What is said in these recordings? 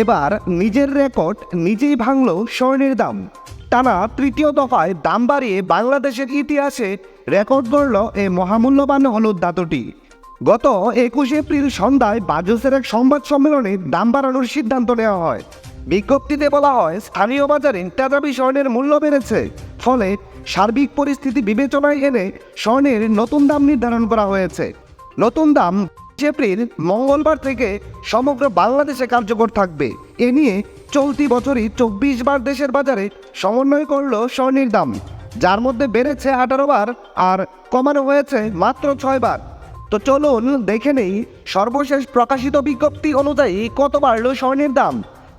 এবার নিজের রেকর্ড নিজেই ভাঙল স্বর্ণের দাম। টানা তৃতীয় দফায় দাম বাড়িয়ে বাংলাদেশের ইতিহাসে রেকর্ড গড়ল এই মহামূল্যবান হলুদ ধাতুটি। গত একুশে এপ্রিল সন্ধ্যায় বাজসের এক সংবাদ সম্মেলনে দাম বাড়ানোর সিদ্ধান্ত নেওয়া হয়। বিজ্ঞপ্তিতে বলা হয়, স্থানীয় বাজারে তেজাবি স্বর্ণের মূল্য বেড়েছে, ফলে সার্বিক পরিস্থিতি বিবেচনায় এনে স্বর্ণের নতুন দাম নির্ধারণ করা হয়েছে। নতুন দাম এপ্রিল, মঙ্গলবার থেকে সমগ্র বাংলাদেশে কার্যকর থাকবে। এ নিয়ে চলতি বছরই চব্বিশ বার দেশের বাজারে সমন্বয় করল স্বর্ণের দাম, যার মধ্যে বেড়েছে আঠারো বার আর কমানো হয়েছে মাত্র ছয় বার। তো চলুন দেখে নেই সর্বশেষ প্রকাশিত বিজ্ঞপ্তি অনুযায়ী কত বাড়ল স্বর্ণের দাম।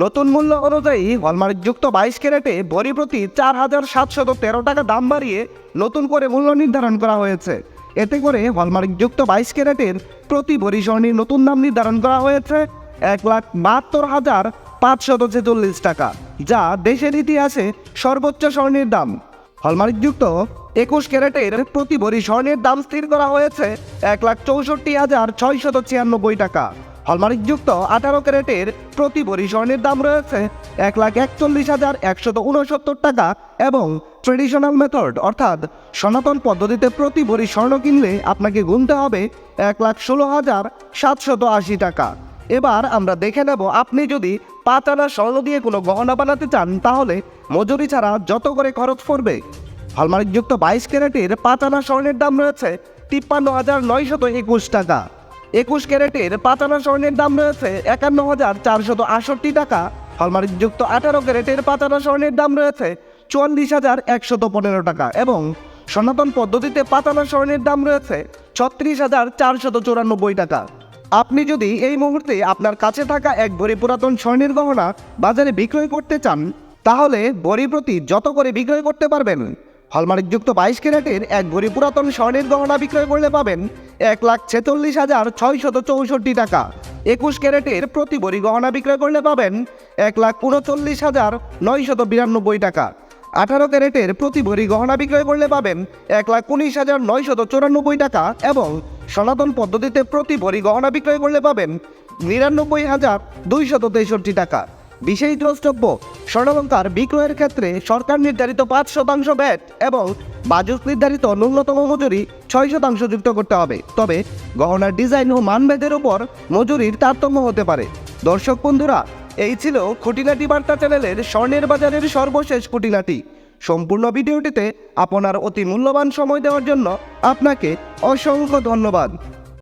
নতুন মূল্য অনুযায়ী হলমার্কযুক্ত বাইশ ক্যারেটে ভরি প্রতি চার হাজার সাতশত তেরো টাকা দাম বাড়িয়ে নতুন করে মূল্য নির্ধারণ করা হয়েছে। এতে করে হলমার্কযুক্ত বাইশ ক্যারেটের প্রতি ভরি স্বর্ণের নতুন দাম নির্ধারণ করা হয়েছে এক লাখ বাহাত্তর হাজার পাঁচশত ছেচল্লিশ টাকা, যা দেশের ইতিহাসে সর্বোচ্চ স্বর্ণের দাম। হলমার্কযুক্ত একুশ ক্যারেটের প্রতি ভরি স্বর্ণের দাম স্থির করা হয়েছে এক লাখ চৌষট্টি হাজার ছয়শত ছিয়ানব্বই টাকা। হলমার্কযুক্ত আঠারো ক্যারেটের প্রতি ভরি স্বর্ণের দাম রয়েছে এক লাখ একচল্লিশ হাজার একশত উনসত্তর টাকা এবং ট্রেডিশনাল মেথড, অর্থাৎ সনাতন পদ্ধতিতে প্রতি ভরি স্বর্ণ কিনলে আপনাকে গুনতে হবে এক লাখ ষোলো হাজার সাতশত আশি টাকা। এবার আমরা দেখে নেব, আপনি যদি পাঁচ আনা স্বর্ণ দিয়ে কোনো গহনা বানাতে চান, তাহলে মজুরি ছাড়া যত করে খরচ পড়বে? হলমার্কযুক্ত বাইশ ক্যারেটের পাঁচ আনা স্বর্ণের দাম রয়েছে তিপ্পান্ন হাজার নয়শত একুশ টাকা। একুশ ক্যারেটের পাঁচ আনা স্বর্ণের দাম রয়েছে একান্ন হাজার চারশত আটষট্টি টাকা। হলমার্কযুক্ত আঠারো ক্যারেটের পাঁচ আনা স্বর্ণের দাম রয়েছে চুয়াল্লিশ হাজার একশত পনেরো টাকা এবং সনাতন পদ্ধতিতে পাঁচ আনা স্বর্ণের দাম রয়েছে ছত্রিশ হাজার চারশত চুরানব্বই টাকা। আপনি যদি এই মুহূর্তে আপনার কাছে থাকা এক ভরি পুরাতন স্বর্ণের গহনা বাজারে বিক্রয় করতে চান, তাহলে ভরি প্রতি যত করে বিক্রয় করতে পারবেন হলমার্কযুক্ত বাইশ ক্যারেটের এক ভরি পুরাতন স্বর্ণের গহনা বিক্রয় করলে পাবেন এক লাখ ছেচল্লিশ হাজার ছয়শত চৌষট্টি টাকা। একুশ ক্যারেটের প্রতি ভরি গহনা বিক্রয় করলে পাবেন এক লাখ উনচল্লিশ হাজার নয়শত বিরানব্বই টাকা। আঠারো ক্যারেটের প্রতি ভরি গহনা বিক্রয় করলে পাবেন এক লাখ উনিশ হাজার নয়শত চৌরানব্বই টাকা এবং সনাতন পদ্ধতিতে প্রতি ভরি গহনা বিক্রয় করলে পাবেন নিরানব্বই হাজার দুইশত তেষট্টি টাকা। বিশেষ দ্রষ্টব্য, স্বর্ণালঙ্কার বিক্রয়ের ক্ষেত্রে সরকার নির্ধারিত পাঁচ শতাংশ ব্যাট এবং বাজুস নির্ধারিত ন্যূনতম মজুরি ছয় শতাংশ যুক্ত করতে হবে। তবে গহনার ডিজাইন ও মানভেদের উপর মজুরির তারতম্য হতে পারে। দর্শক বন্ধুরা, এই ছিল খুঁটিনাটি বার্তা চ্যানেলের স্বর্ণের বাজারের সর্বশেষ খুঁটিনাটি। সম্পূর্ণ ভিডিওটিতে আপনার অতি মূল্যবান সময় দেওয়ার জন্য আপনাকে অসংখ্য ধন্যবাদ।